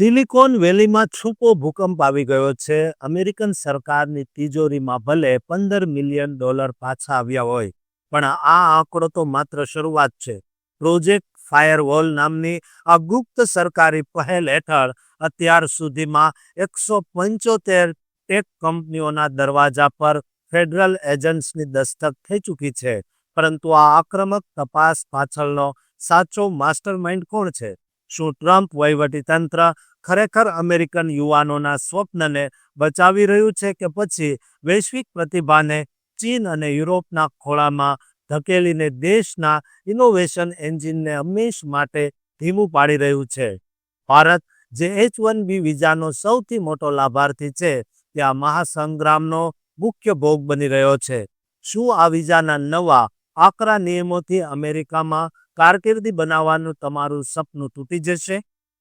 Silicon વેલીમાં છૂપો ભૂકંપ આવી ગયો છે. અમેરિકન સરકારની તિજોરીમાં ભલે પંદર મિલિયન ડોલર પાછા આવ્યા હોય, પણ આ આંકડો તો માત્ર શરૂઆત છે. પ્રોજેક્ટ ફાયરવોલ નામની આ ગુપ્ત સરકારી પહેલ હેઠળ અત્યાર સુધીમાં એકસો પંચોતેર ટેક કંપનીઓના દરવાજા પર ફેડરલ એજન્ટ્સની દસ્તક થઈ ચૂકી છે. પરંતુ આ આક્રમક તપાસ પાછળનો સાચો માસ્ટરમાઇન્ડ કોણ છે? શું ટ્રમ્પ વહીવટીતંત્ર ખરેખર અમેરિકન યુવાનોના સ્વપ્નને બચાવી રહ્યું છે કે પછી વૈશ્વિક પ્રતિભાને ચીન અને યુરોપના ખોળામાં ધકેલીને દેશના ઇનોવેશન એન્જિનને હંમેશ માટે ધીમું પાડી રહ્યું છે? ભારત જે એચ વન બી વિઝાનો સૌથી મોટો લાભાર્થી છે તે આ મહાસંગ્રામનો મુખ્ય ભોગ બની રહ્યો છે. શું આ વિઝાના નવા આકરા નિયમોથી અમેરિકામાં કારકિર્દી બનાવવાનું તમારું સપનું તૂટી જશે.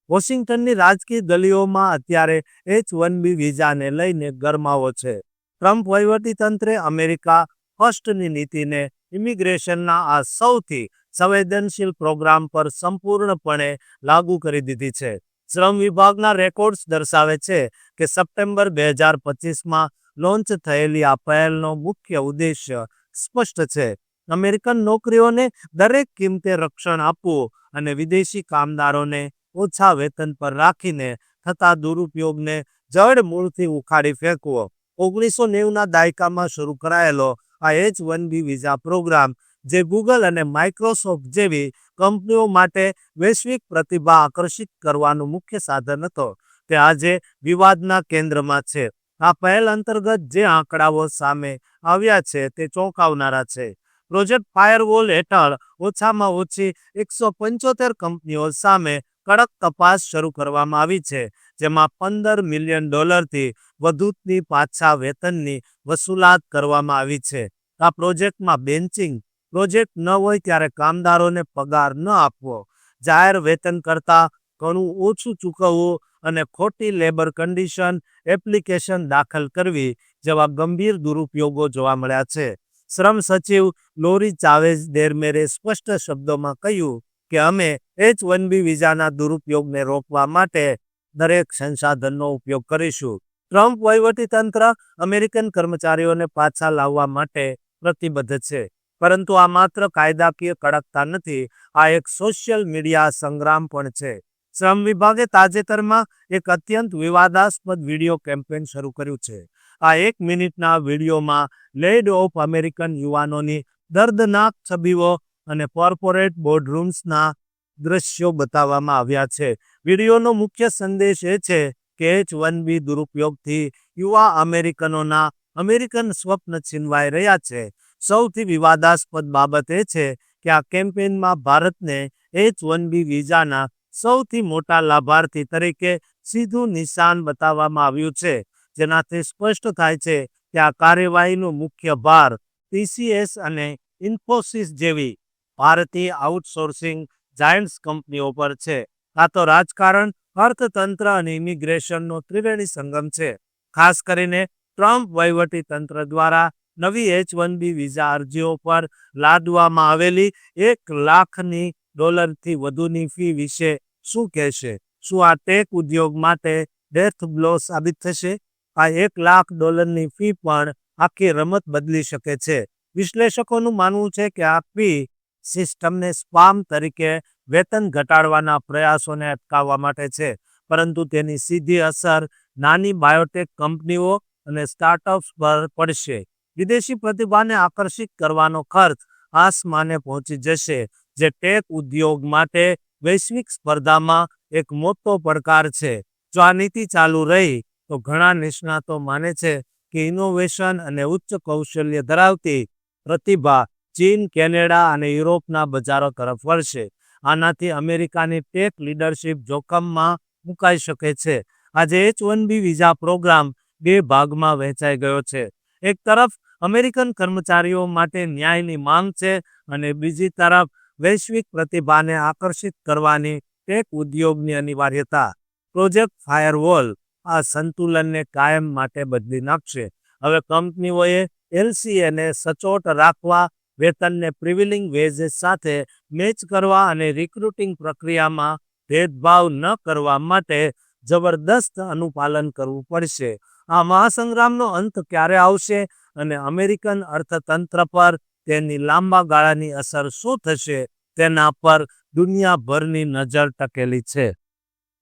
વોશિંગ્ટનની રાજકીય ગલીઓમાં અત્યારે એચ વન બી વિઝાને લઈને ગરમાવો છે. ટ્રમ્પ વહીવટીતંત્રે અમેરિકા ફર્સ્ટની નીતિને ઇમિગ્રેશનના આ સૌથી સંવેદનશીલ પ્રોગ્રામ પર સંપૂર્ણપણે લાગુ કરી દીધી છે. શ્રમ વિભાગના રેકોર્ડ્સ દર્શાવે છે કે સપ્ટેમ્બર બે હજાર પચીસમાં લોન્ચ થયેલી આ પહેલનો મુખ્ય ઉદ્દેશ્ય સ્પષ્ટ છે. અમેરિકન નોકરીઓને દરેક કિંમતે રક્ષણ આપવું અને વિદેશી કામદારોને ઓછા વેતન પર રાખીને થતા દુરુપયોગને જડ મૂળથી ઉખાડી ફેંકવો. ઓગણીસો નેવુંના દાયકામાં શરૂ કરાયેલો આ H one B visa program, જે ગૂગલ અને માઇક્રોસોફ્ટ જેવી કંપનીઓ માટે વૈશ્વિક પ્રતિભા આકર્ષિત કરવાનું મુખ્ય સાધન હતો, તે આજે વિવાદના કેન્દ્રમાં છે. આ પહેલ અંતર્ગત જે આંકડાઓ સામે આવ્યા છે તે ચોંકાવનારા છે. પ્રોજેક્ટ ફાયરવોલ હેઠળ ઓછામાં ઓછી એકસો પંચોતેર કંપનીઓ સામે કડક તપાસ શરૂ કરવામાં આવી છે, જેમાં પંદર મિલિયન ડોલરથી વધુની પાછા વેતનની વસૂલાત કરવામાં આવી છે. આ પ્રોજેક્ટમાં બેન્ચિંગ પ્રોજેક્ટ ન હોય ત્યારે કામદારોને પગાર ન આપવો, જાહેર વેતન કરતાં ઘણું ઓછું ચૂકવવું અને ખોટી લેબર કન્ડિશન એપ્લિકેશન દાખલ કરવી જેવા ગંભીર દુરુપયોગો જોવા મળ્યા છે. શ્રમ સચિવ લોરી ચાવેઝ ડેરમેરે સ્પષ્ટ શબ્દોમાં કહ્યું કે અમે એચ વન બી વિઝાના દુરુપયોગને રોકવા માટે દરેક સંસાધનનો ઉપયોગ કરીશું. ટ્રમ્પ વહીવટીતંત્ર અમેરિકન કર્મચારીઓને પાછા લાવવા માટે પ્રતિબદ્ધ છે, પરંતુ આ માત્ર કાયદાકીય કડકતા નથી, આ એક સોશિયલ મીડિયા સંગ્રામ પણ છે. શ્રમ વિભાગે તાજેતરમાં એક અત્યંત વિવાદાસ્પદ વીડિયો કેમ્પેન શરૂ કર્યું છે. આ એક મિનિટના વિડીયોમાં લેડ ઓફ અમેરિકન યુવાનોની દર્દનાક છબીઓ અને કોર્પોરેટ બોર્ડરૂમ્સના દ્રશ્યો બતાવવામાં આવ્યા છે. વિડીયોનો મુખ્ય સંદેશ એ છે કે એચ વન બી દુરુપયોગથી યુવા અમેરિકનોના અમેરિકન સ્વપ્ન છીનવાઈ રહ્યા છે. સૌથી વિવાદાસ્પદ બાબત એ છે કે આ કેમ્પેનમાં ભારતને એચ વન બી વિઝાના સૌથી મોટા લાભાર્થી તરીકે સીધું નિશાન બતાવવામાં આવ્યું છે. જેનાથી સ્પષ્ટ થાય છે કે આ કાર્યવાહીનો મુખ્ય ભાર ટીસીએસ અને ઇન્ફોસિસ જેવી ભારતીય આઉટસોર્સિંગ જાયન્ટ્સ કંપનીઓ પર છે. આ તો રાજકારણ, અર્થતંત્ર અને ઇમિગ્રેશનનો ત્રિવેણી સંગમ છે. ખાસ કરીને ટ્રમ્પ વહીવટી તંત્ર દ્વારા નવી એચ વન બી વિઝા અરજીઓ પર લાદવામાં આવેલી એક લાખની ડોલરથી વધુની ફી વિશે શું કહેશે? શું આ ટેક ઉદ્યોગ માટે ડેથ બ્લો સાબિત થશે? આ એક લાખ ડોલરની ફી પણ આખી રમત બદલી શકે છે. વિશ્લેષકોનું માનવું છે કે આ ફી સિસ્ટમને સ્પામ તરીકે વેતન ઘટાડવાના પ્રયાસોને અટકાવવા માટે છે, પરંતુ તેની સીધી અસર નાની બાયોટેક કંપનીઓ અને સ્ટાર્ટઅપ્સ પર પડશે. વિદેશી પ્રતિભાને આકર્ષિત કરવાનો ખર્ચ આસમાને પહોંચી જશે, જે ટેક ઉદ્યોગ માટે વૈશ્વિક સ્પર્ધામાં એક મોટો પડકાર છે. જો આ નીતિ ચાલુ રહી તો ઘણા નિષ્ણાતો માને છે કે ઇનોવેશન અને ઉચ્ચ કૌશલ્ય ધરાવતી પ્રતિભા ચીન, કેનેડા અને યુરોપના બજારો તરફ વળશે. આનાથી અમેરિકાની ટેક લીડરશીપ જોખમમાં મુકાઈ શકે છે. આજે H one B visa program બે ભાગમાં વહેંચાઈ ગયો છે. એક તરફ અમેરિકન કર્મચારીઓ માટે ન્યાયની માંગ છે અને બીજી તરફ વૈશ્વિક પ્રતિભાને આકર્ષિત કરવાની ટેક ઉદ્યોગની અનિવાર્યતા. પ્રોજેક્ટ ફાયરવોલ આ સંતુલનને કાયમ માટે બદલી નાખશે. હવે કંપનીઓએ એલસીએને સચોટ રાખવા, વેતનને પ્રિવિલિંગ વેજેસ સાથે મેચ કરવા અને રિક્રુટિંગ પ્રક્રિયામાં ભેદભાવ ન કરવા માટે જબરદસ્ત અનુપાલન કરવું પડશે. આ મહાસંગ્રામનો અંત ક્યારે આવશે અને અમેરિકન અર્થતંત્ર પર તેની લાંબા ગાળાની અસર શું થશે તેના પર દુનિયાભરની નજર ટકેલી છે.